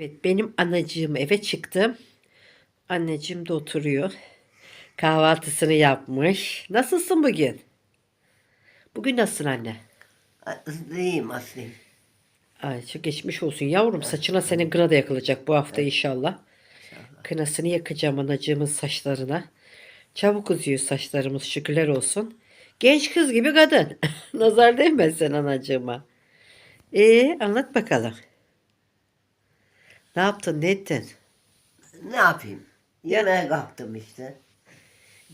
Evet benim anacığım eve çıktım. Anneciğim de oturuyor. Kahvaltısını yapmış. Nasılsın bugün? Bugün nasılsın anne? İyiyim aslıyım. Ay çok geçmiş olsun yavrum. Saçına senin kına da yakılacak bu hafta inşallah. Kınasını yakacağım anacığımın saçlarına. Çabuk uzuyor saçlarımız şükürler olsun. Genç kız gibi kadın. Nazar değmesin anacığıma. Ee anlat bakalım. Ne yaptın ne ettin? Ne yapayım? Yemeğe kalktım işte.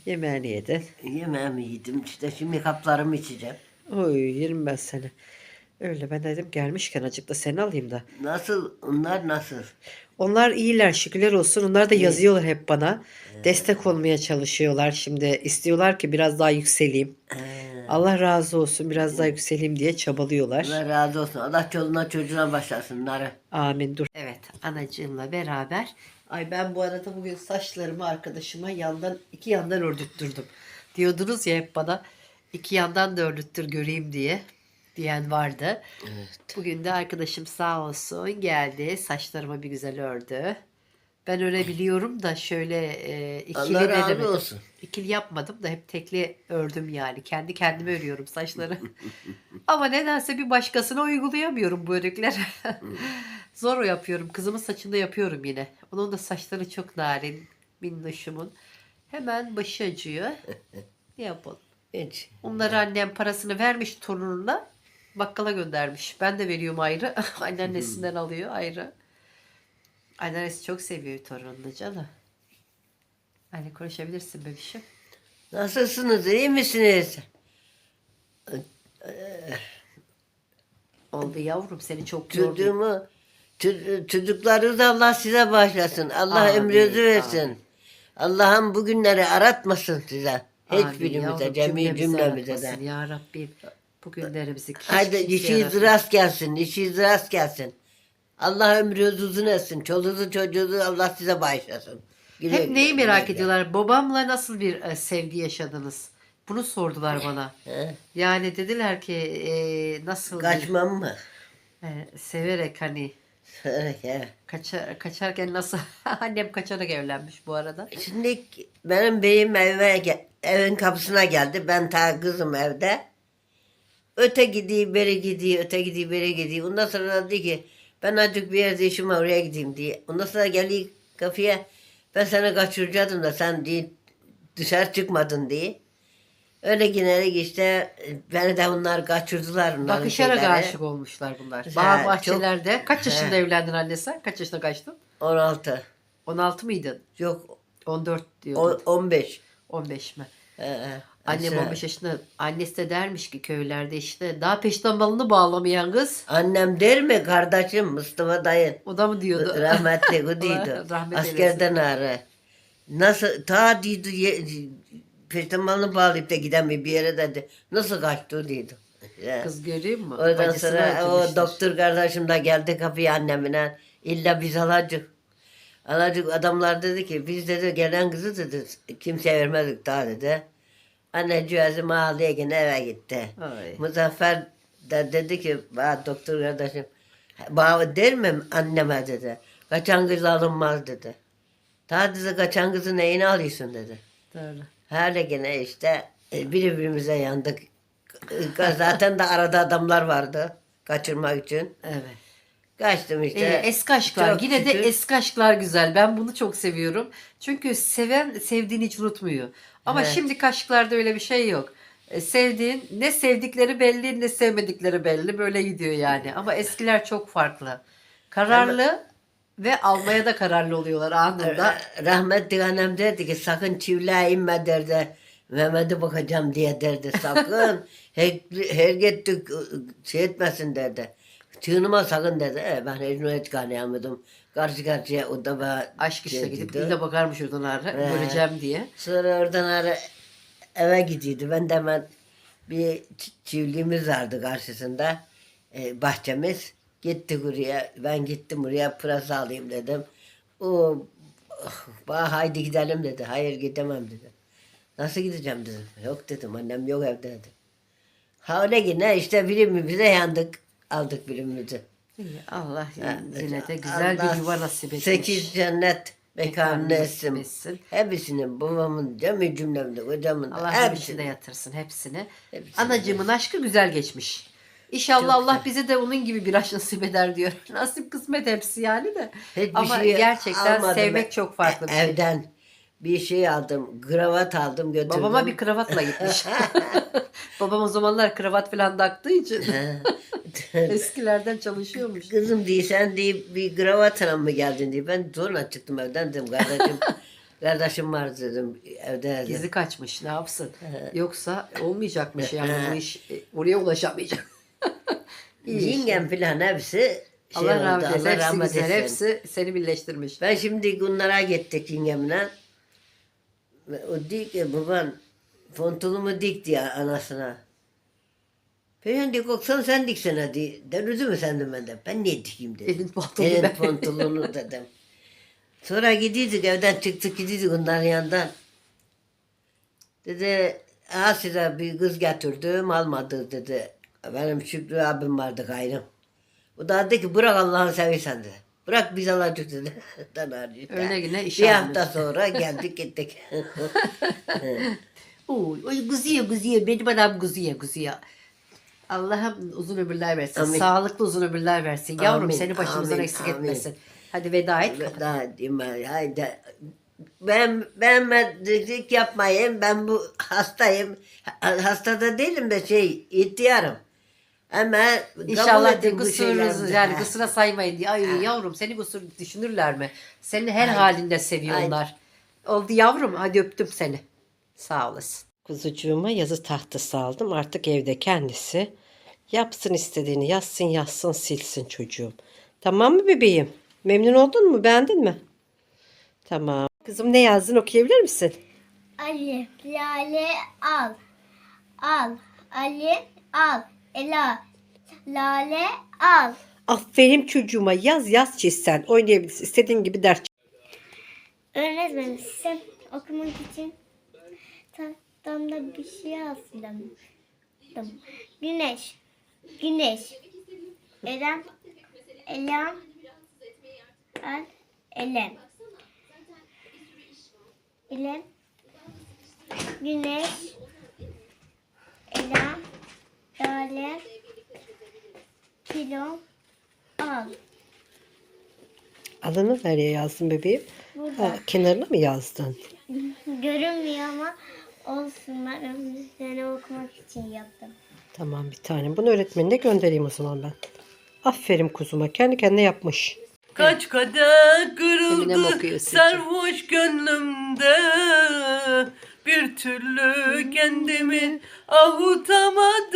Yemeğini yedin. Yemeğimi yedim işte şimdi kaplarımı içeceğim. Oy yerim ben seni. Öyle ben dedim gelmişken acık da seni alayım da. Nasıl? Onlar nasıl? Onlar iyiler şükürler olsun. Onlar da yazıyorlar hep bana. Destek olmaya çalışıyorlar şimdi. istiyorlar ki biraz daha yükseleyim. Ee, Allah razı olsun biraz daha yükseleyim diye çabalıyorlar. Allah razı olsun. Allah çoluğuna çocuğuna başlasınlar. Amin dur. Evet anacığımla beraber. Ay ben bu arada bugün saçlarımı arkadaşıma yandan iki yandan ördüttürdüm. Diyordunuz ya hep bana iki yandan da ördüttür göreyim diye diyen vardı. Bugün de arkadaşım sağ olsun geldi saçlarımı bir güzel ördü. Ben örebiliyorum da şöyle e, ikili Allah razı denemedim. olsun. İkili yapmadım da hep tekli ördüm yani. Kendi kendime örüyorum saçları. Ama nedense bir başkasına uygulayamıyorum bu örgüleri. Zor yapıyorum. Kızımın saçında yapıyorum yine. Onun da saçları çok narin. Minnoşumun. Hemen başı acıyor. Ne yapalım? Hiç. Onları annem parasını vermiş torununa. Bakkala göndermiş. Ben de veriyorum ayrı. Anneannesinden alıyor ayrı. Anneannesi çok seviyor torununu canım. Anne konuşabilirsin bebişim. Nasılsınız? İyi misiniz? Oldu yavrum seni çok gördüm. Çocuğumu ço- çocukları da Allah size bağışlasın. Allah Amin, ömrünüzü versin. amin. Allah'ım bugünleri aratmasın size. Hiçbirimize, cemi cümlemize de. Ya Rabbim bu günlerimizi hiç Haydi kimse işiniz yaratmasın. rast gelsin, işiniz rast gelsin. Allah ömrünüzü uzun etsin. Çoluğunuzu çocuğunuzu Allah size bağışlasın. Güle Hep güle, neyi güle merak güle. ediyorlar? Babamla nasıl bir e, sevgi yaşadınız? Bunu sordular bana. He? Yani dediler ki e, nasıl bir- Kaçmam mı? e, severek hani He. kaça, kaçarken nasıl annem kaçarak evlenmiş bu arada. Şimdi benim beyim evime ge- evin kapısına geldi. Ben ta kızım evde. Öte gidiyor, beri gidiyor, öte gidiyor, beri gidiyor. Ondan sonra dedi ki ben azıcık bir yerde işim var oraya gideyim diye. Ondan sonra geliyor kapıya ben seni kaçıracaktım da sen değil, dışarı çıkmadın diye. Öyle giderek işte beni de onlar kaçırdılar. onların Bakışarak şeyleri. aşık olmuşlar bunlar. Bağ çok- bahçelerde. Kaç yaşında He. evlendin anne sen? Kaç yaşında kaçtın? 16. 16 mıydın? Yok 14 o- diyordun. 15. 15 mi? He. Annem Aşağı. 15 yaşında annesi de dermiş ki köylerde işte daha peştemalını bağlamayan kız Annem der mi kardeşim Mustafa dayın? o da mı diyordu? Rahmetli o değildi. Rahmet Askerden ara. Nasıl ta değildi peştemalını bağlayıp da gidemiyor bir yere dedi. Nasıl kaçtı. Ya. Kız göreyim mi? Bacısını sonra o doktor kardeşim de geldi kapıya annemine. İlla biz alacak. Alacak adamlar dedi ki biz dedi gelen kızı dedi kimseye vermedik daha dedi. Anne cihazımı ağlaya yine eve gitti. Ay. Muzaffer de dedi ki bana doktor kardeşim bana der mi anneme dedi. Kaçan kız alınmaz dedi. Ta dedi kaçan kızı neyini alıyorsun dedi. Doğru. Hala gene işte e, birbirimize yandık. Zaten de arada adamlar vardı kaçırmak için. Evet. Kaçtım işte. Ee, eski aşklar. Çok Yine de şükür. eski aşklar güzel. Ben bunu çok seviyorum. Çünkü seven sevdiğini hiç unutmuyor. Ama Evet. şimdiki aşklarda öyle bir şey yok. E, sevdiğin ne sevdikleri belli ne sevmedikleri belli. Böyle gidiyor yani. Ama eskiler çok farklı. Kararlı ve almaya da kararlı oluyorlar anında. Ra- Rahmetli annem derdi ki sakın çiftliğe inme derdi. Mehmet'e bakacağım diye derdi. Sakın her, her gittik şey etmesin derdi. Çığınıma sakın dedi. E, ben hiç hiç kanıyamadım. Karşı karşıya o da bana Aşk işte şey gidip dedi. ille bakarmış oradan ara, He. göreceğim diye. Sonra oradan ara eve gidiyordu. Ben de hemen bir ç- çiftliğimiz vardı karşısında. E, bahçemiz. Gittik oraya. Ben gittim oraya pırasa alayım dedim. O oh, bana haydi gidelim dedi. Hayır gidemem dedi. Nasıl gideceğim dedim. Yok dedim annem yok evde dedi. Ha öyle yine işte birbirimize yandık. Aldık birbirimizi. İyi, Allah yine de güzel Allah bir yuva nasip etmiş. Sekiz cennet mekanı Mekanı etsin. etsin. Hepsinin, babamın, cemi cümlemde, hocamın da Allah hepsini. hepsine yatırsın hepsini. Hepsini. Anacığımın aşkı güzel geçmiş. İnşallah Çok Allah güzel. bize de onun gibi bir aşk nasip eder diyor. Nasip kısmet hepsi yani de. Hiçbir Ama şey gerçekten almadım sevmek çok farklı bir şey. Evden bir şey aldım, kravat aldım götürdüm. Babama bir kravatla gitmiş. Babam o zamanlar kravat falan taktığı için eskilerden çalışıyormuş. Kızım diye sen diye bir kravatla mı geldin diye. Ben zorla çıktım evden dedim kardeşim. kardeşim var dedim evde dedim. Gizli kaçmış ne yapsın. Yoksa olmayacakmış yani bu iş e, oraya ulaşamayacak. Yengem filan hepsi şey Allah oldu, rahmet eylesin. Allah Hepsi rahmet güzel. eylesin. Hepsi seni birleştirmiş. Ben şimdi bunlara gittik yengemle. O diyor ki baban fontulumu dik diye anasına. Falan diyor koksan sen diksene diye. Denüzü mü sen de benden? Ben niye dikeyim dedim. Elin pantolonu Elin ben. pantolonu dedim. Sonra gidiyorduk evden çıktık gidiyorduk onların yanından. Dedi size bir kız getirdim almadı dedi. Benim Şükrü abim vardı gayrım. O da dedi ki bırak Allah'ını seversen dedi. Bırak biz alacak dedi. Ben. Öyle yine iş Bir almış. hafta sonra geldik gittik. Oy, oy güziye güziye benim adam güziye güziye. Allah'ım uzun ömürler versin. Amin. Sağlıklı uzun ömürler versin. Yavrum Amin, seni başımızdan amin, eksik amin. etmesin. Hadi veda et. Daha diyeyim ben, haydi. Ben ben mediklik yapmayayım. Ben bu hastayım. Ha- Hasta da değilim de şey ihtiyarım. Ama İnşallah de şeyleri. yani Ha. kusura saymayın diye. Ay yavrum seni kusur düşünürler mi? Seni her halinde seviyorlar. Oldu yavrum hadi öptüm seni. Sağ olasın. Kuzucuğuma yazı tahtası aldım. Artık evde kendisi yapsın istediğini yazsın yazsın silsin çocuğum. Tamam mı bebeğim? Memnun oldun mu? Beğendin mi? Tamam. Kızım ne yazdın okuyabilir misin? Alif, lale, al. Al. Alif, al. Ela, lale, al. Aferin çocuğuma yaz yaz çiz sen. Oynayabilirsin. İstediğin gibi ders Öğretmenim okumak için tahtamda bir şey yazdım. Güneş, güneş. Elem, elem, el, elem. Elem, güneş, elem, lale, kilo, al. Adını nereye yazdın bebeğim? Burada. Ha, kenarına mı yazdın? Görünmüyor ama olsun ben ömrünü okumak için yaptım. Tamam bir tane. Bunu öğretmenine göndereyim o zaman ben. Aferin kuzuma. Kendi kendine yapmış. Kaç kadeh kırıldı sarhoş gönlümde Bir türlü kendimi avutamadım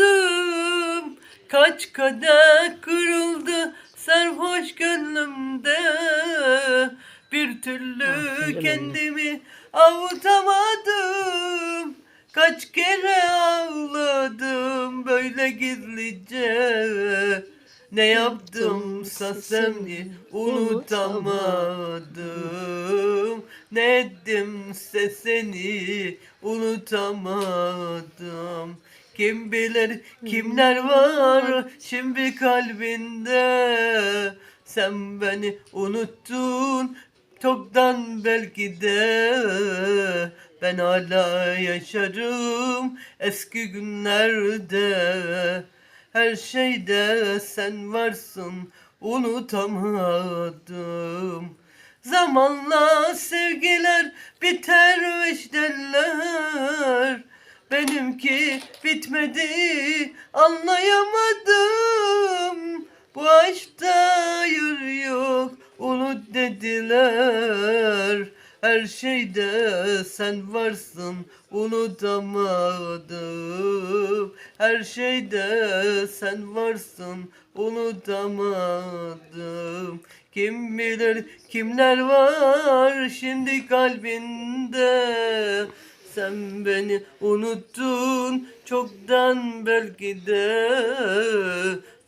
Kaç kadeh kırıldı sarhoş gönlümde Bir türlü Aferin kendimi avutamadım. Kaç kere ağladım böyle gizlice. Ne yaptımsa seni unutamadım. Ne ettimse seni unutamadım. Kim bilir kimler var şimdi kalbinde. Sen beni unuttun çoktan belki de Ben hala yaşarım. Eski günlerde her şeyde sen varsın unutamadım. Zamanla sevgiler bitermiş derler Benimki bitmedi anlayamadım sen varsın unutamadım Her şeyde sen varsın unutamadım Kim bilir kimler var şimdi kalbinde? Sen beni unuttun çoktan belki de.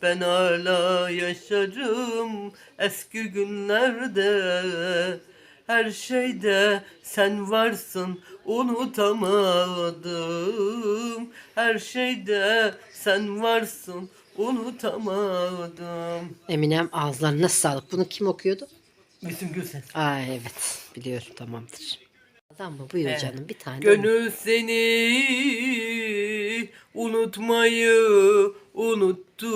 Ben hala yaşarım eski günlerde her şeyde sen varsın unutamadım Her şeyde sen varsın unutamadım. Eminem ağızlarına sağlık. Bunu kim okuyordu? Müslüm Gürses. Aa evet biliyorum tamamdır. Adam mı buyur canım bir tane. Gönül seni unutmayı unuttum.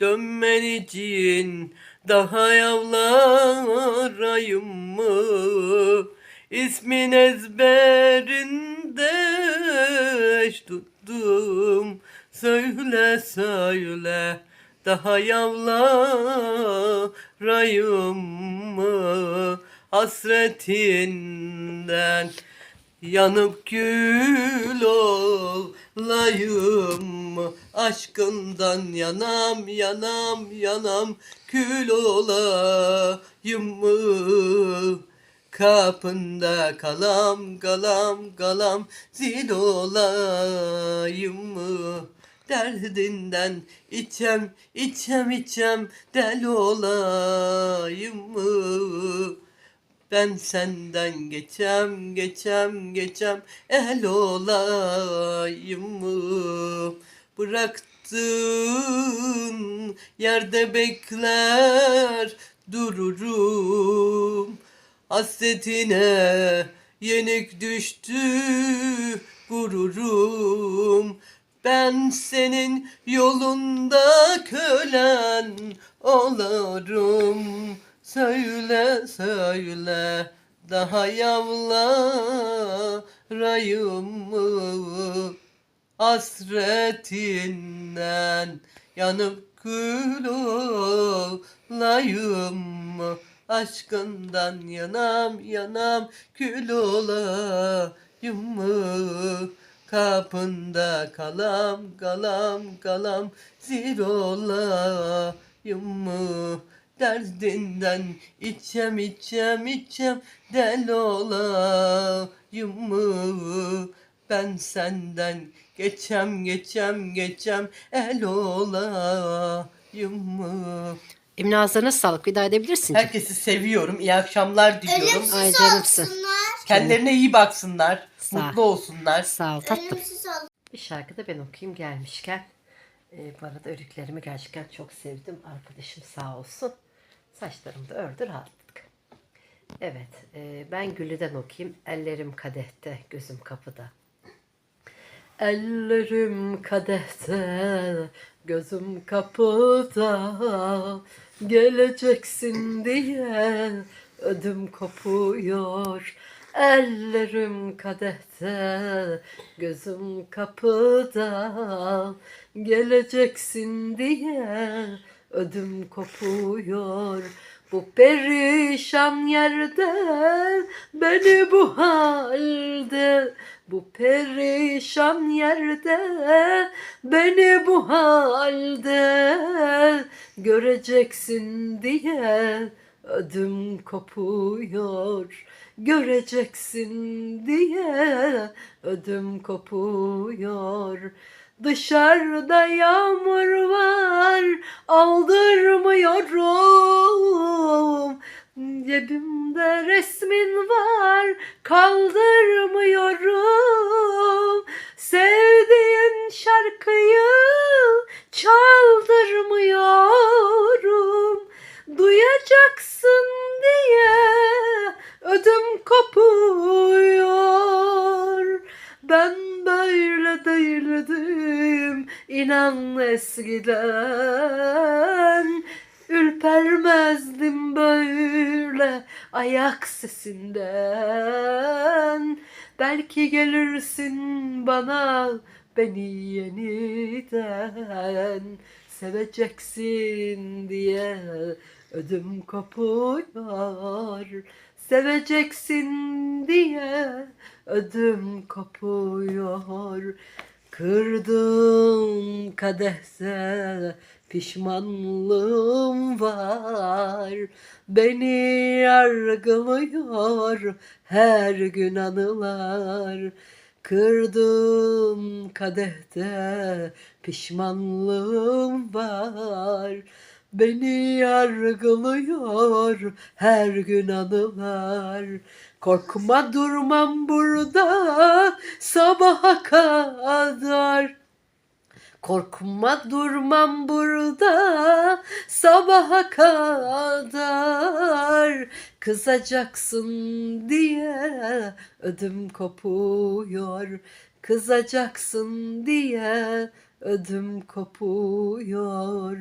Dönmen için daha yavlarayım mı? İsmin ezberinde eş tuttum. Söyle söyle daha yavlarayım mı? Hasretinden yanıp kül olayım? Aşkından yanam yanam yanam kül olayım mı? Kapında kalam kalam kalam zil olayım mı? Derdinden içem içem içem del olayım mı? Ben senden geçem geçem geçem. El olayım mı? Bıraktın yerde bekler dururum. Hasretine yenik düştü gururum. Ben senin yolunda kölen olurum Söyle söyle daha yavlarayım mı? Hasretinden yanıp kül olayım? Aşkından yanam yanam kül olayım? Kapında kalam kalam kalam zil olayım? Derdinden içem içem içem del olayım mı? Ben senden geçem geçem geçem el olayım mı? Emine ağızlarına sağlık. Veda edebilirsin. Herkesi seviyorum. İyi akşamlar diliyorum. Ay canımsın. Kendilerine iyi baksınlar. Sağ. Mutlu olsunlar. Sağ ol tatlım. Ölümsüz. Bir şarkı da ben okuyayım gelmişken. Ee, bu arada örüklerimi gerçekten çok sevdim. Arkadaşım sağ olsun. Saçlarımı da ördü rahatladık. Evet e, ben Güllü'den okuyayım. Ellerim kadehte, gözüm kapıda. Ellerim kadehte, gözüm kapıda. Geleceksin diye ödüm kopuyor. Ellerim kadehte, gözüm kapıda. Geleceksin diye ödüm kopuyor. Bu perişan yerde beni bu halde. Bu perişan yerde beni bu halde. Göreceksin diye ödüm kopuyor. Göreceksin diye ödüm kopuyor Dışarıda yağmur var aldırmıyorum. Cebimde resmin var kaldırmıyorum. Sevdiğin şarkıyı çaldırmıyorum. Duyacaksın diye ödüm kopuyor Ben böyle değildim inan eskiden. Ürpermezdim böyle ayak sesinden. Belki gelirsin bana beni yeniden. Seveceksin diye ödüm kopuyor Seveceksin diye ödüm kopuyor. Kırdım kadehse pişmanlığım var. Beni yargılıyor her gün anılar. Kırdım kadehte pişmanlığım var Beni yargılıyor her gün anılar. Korkma durmam burada sabaha kadar. Korkma durmam burada sabaha kadar. Kızacaksın diye ödüm kopuyor. Kızacaksın diye ödüm kopuyor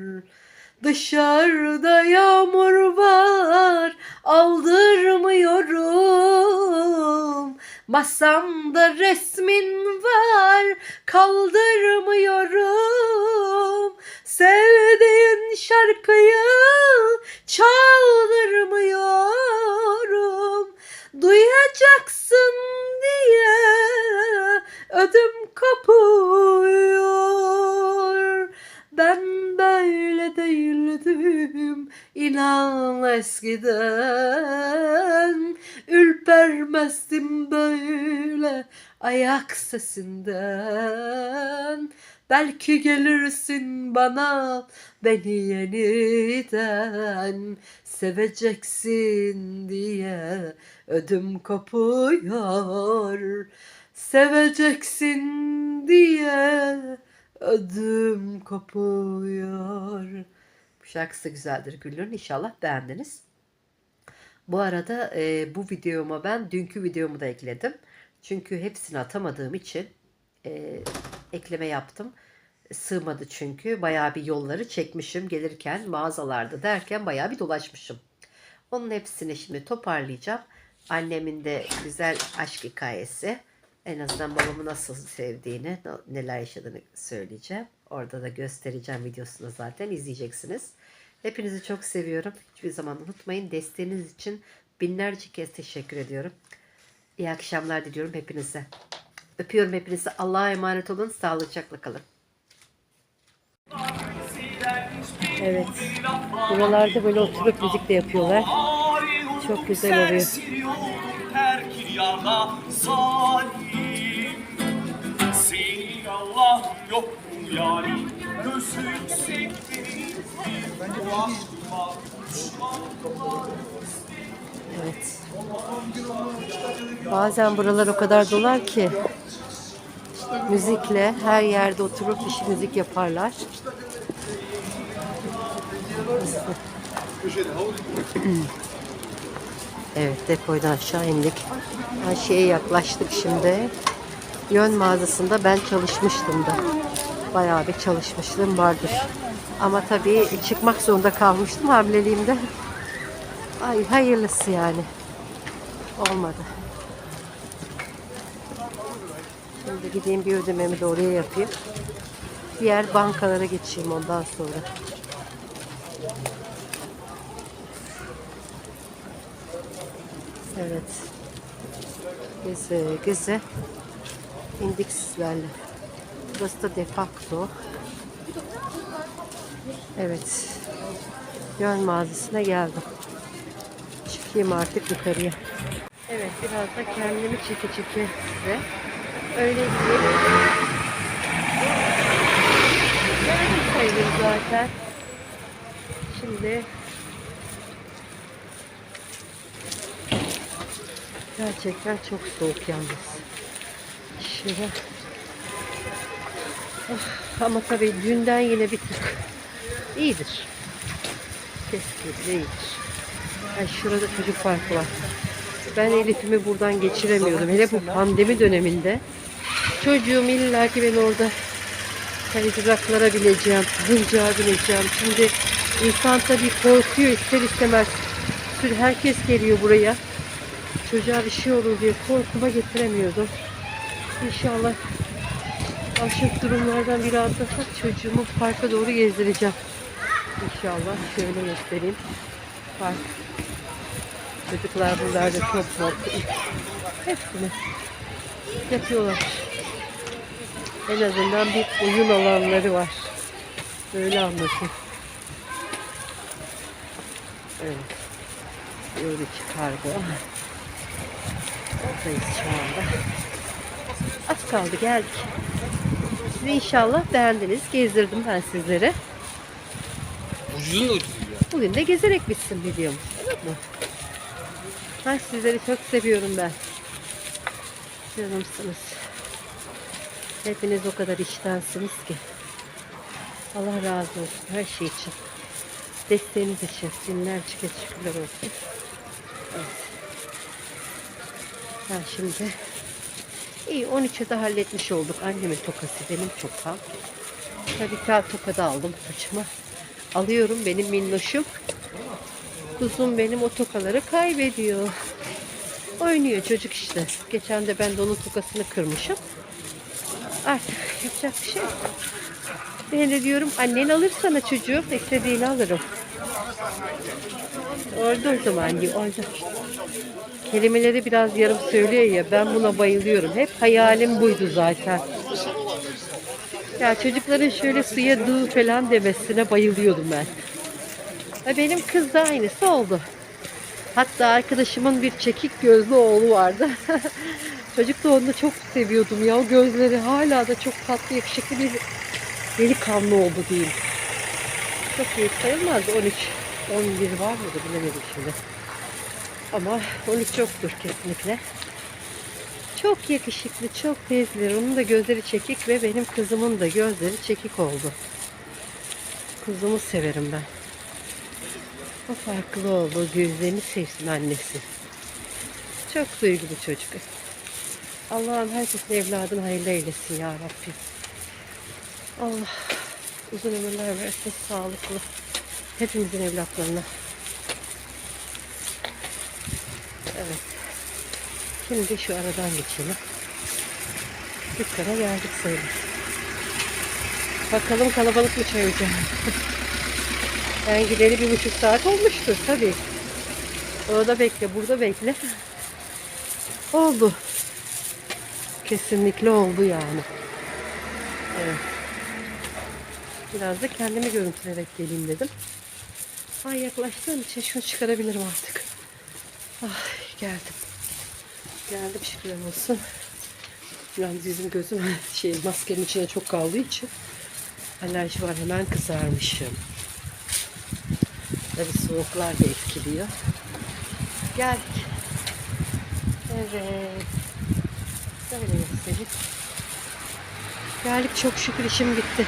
Dışarıda yağmur var aldırmıyorum. Masamda resmin var kaldırmıyorum. Sevdiğin şarkıyı çaldırmıyorum. Duyacaksın diye ödüm kopuyor Ben böyle değildim. İnan eskiden. Ürpermezdim böyle ayak sesinden. Belki gelirsin bana beni yeniden. Seveceksin diye ödüm kopuyor. Seveceksin diye ödüm kopuyor. Bu şarkısı güzeldir Güllü'nün. İnşallah beğendiniz. Bu arada e, bu videoma ben dünkü videomu da ekledim. Çünkü hepsini atamadığım için e, ekleme yaptım. Sığmadı çünkü. Bayağı bir yolları çekmişim. Gelirken mağazalarda derken bayağı bir dolaşmışım. Onun hepsini şimdi toparlayacağım. Annemin de güzel aşk hikayesi. En azından babamı nasıl sevdiğini, neler yaşadığını söyleyeceğim. Orada da göstereceğim videosunu zaten izleyeceksiniz. Hepinizi çok seviyorum. Hiçbir zaman unutmayın. Desteğiniz için binlerce kez teşekkür ediyorum. İyi akşamlar diliyorum hepinize. Öpüyorum hepinizi. Allah'a emanet olun. Sağlıcakla kalın. Evet. Buralarda böyle oturup müzik de yapıyorlar. Çok güzel oluyor. Yarim Bu aşkıma Evet. Bazen buralar o kadar dolar ki müzikle her yerde oturup bir müzik yaparlar. Evet depoydan aşağı indik. Aşağıya yaklaştık şimdi. Yön mağazasında ben çalışmıştım da. Bayağı bir çalışmışlığım vardır. Ama tabii çıkmak zorunda kalmıştım hamileliğimde. Ay hayırlısı yani. Olmadı. Şimdi gideyim bir ödememi de oraya yapayım. Diğer bankalara geçeyim ondan sonra. Evet. Geze geze indik sizlerle. Burası da defakto. Evet. Yön mağazasına geldim. Çıkayım artık yukarıya. Evet biraz da kendimi çeke çeke size. Öyle diyeyim. Geldim sayılır zaten. Şimdi gerçekten çok soğuk yalnız. Şöyle. Ama tabii dünden yine bir tık iyidir. Kesinlikle iyidir. Ay şurada çocuk parkı var. Ben Elif'imi buradan geçiremiyordum. Hele bu pandemi döneminde. Çocuğum illa ki ben orada kaydıraklara bineceğim, hıncağa bineceğim. Şimdi insan tabii korkuyor ister istemez. Sür herkes geliyor buraya. Çocuğa bir şey olur diye korkuma getiremiyordum. İnşallah aşık durumlardan biri atlasak çocuğumu parka doğru gezdireceğim. İnşallah şöyle göstereyim. Park. Çocuklar buralarda çok mutlu. Hepsini yapıyorlar. En azından bir oyun alanları var. Böyle anlatayım. Evet. Böyle çıkardı. Oradayız şu anda. Az kaldı geldik. Siz inşallah beğendiniz. Gezdirdim ben sizlere. Ucuzun da ucuzu ya Bugün de gezerek bitsin videom. Olur mu? Ben sizleri çok seviyorum ben. Canımsınız. Hepiniz o kadar iştensiniz ki. Allah razı olsun her şey için. Desteğiniz için. Binlerce kez şükürler olsun. Evet. Ha şimdi iyi 13'e de halletmiş olduk. Annemin tokası benim tokam. Radikal toka da aldım saçıma. Alıyorum benim minnoşum. Kuzum benim o tokaları kaybediyor. Oynuyor çocuk işte. Geçen de ben de onun tokasını kırmışım. Artık yapacak bir şey. Ben de diyorum annen alır sana çocuğu. İstediğini alırım. Orada o zaman diyor. Orada. Kelimeleri biraz yarım söylüyor ya. Ben buna bayılıyorum. Hep hayalim buydu zaten. Ya çocukların şöyle suya dığı falan demesine bayılıyordum ben. Ha, benim kız da aynısı oldu. Hatta arkadaşımın bir çekik gözlü oğlu vardı. Çocuk da onu çok seviyordum ya. O gözleri hala da çok tatlı, yakışıklı bir delikanlı oldu diyeyim. Çok iyi sayılmaz. 13, 11 var mıydı bilemedim şimdi. Ama 13 yoktur kesinlikle. Çok yakışıklı, çok tezli. Onun da gözleri çekik ve benim kızımın da gözleri çekik oldu. Kuzumu severim ben. O farklı oldu. Gözlerini sevsin annesi. Çok duygulu çocuk. Allah'ım herkesin evladını hayırlı eylesin ya Rabbim. Allah uzun ömürler versin, sağlıklı. Hepimizin evlatlarına. Şimdi şu aradan geçelim. Dükkana geldik sayılır. Bakalım kalabalık mı çay ocağı? Ben gideli bir buçuk saat olmuştur tabii. Orada bekle, burada bekle. Oldu. Kesinlikle oldu yani. Evet. Biraz da kendimi görüntülerek geleyim dedim. Ay yaklaştığım için şunu çıkarabilirim artık. Ay geldim. Geldim şükürler olsun. Yalnız yüzüm gözüm şey maskenin içine çok kaldığı için alerji var hemen kızarmışım. Tabii soğuklar da etkiliyor. Geldik. Evet. Böyle göstereyim. Geldik çok şükür işim bitti.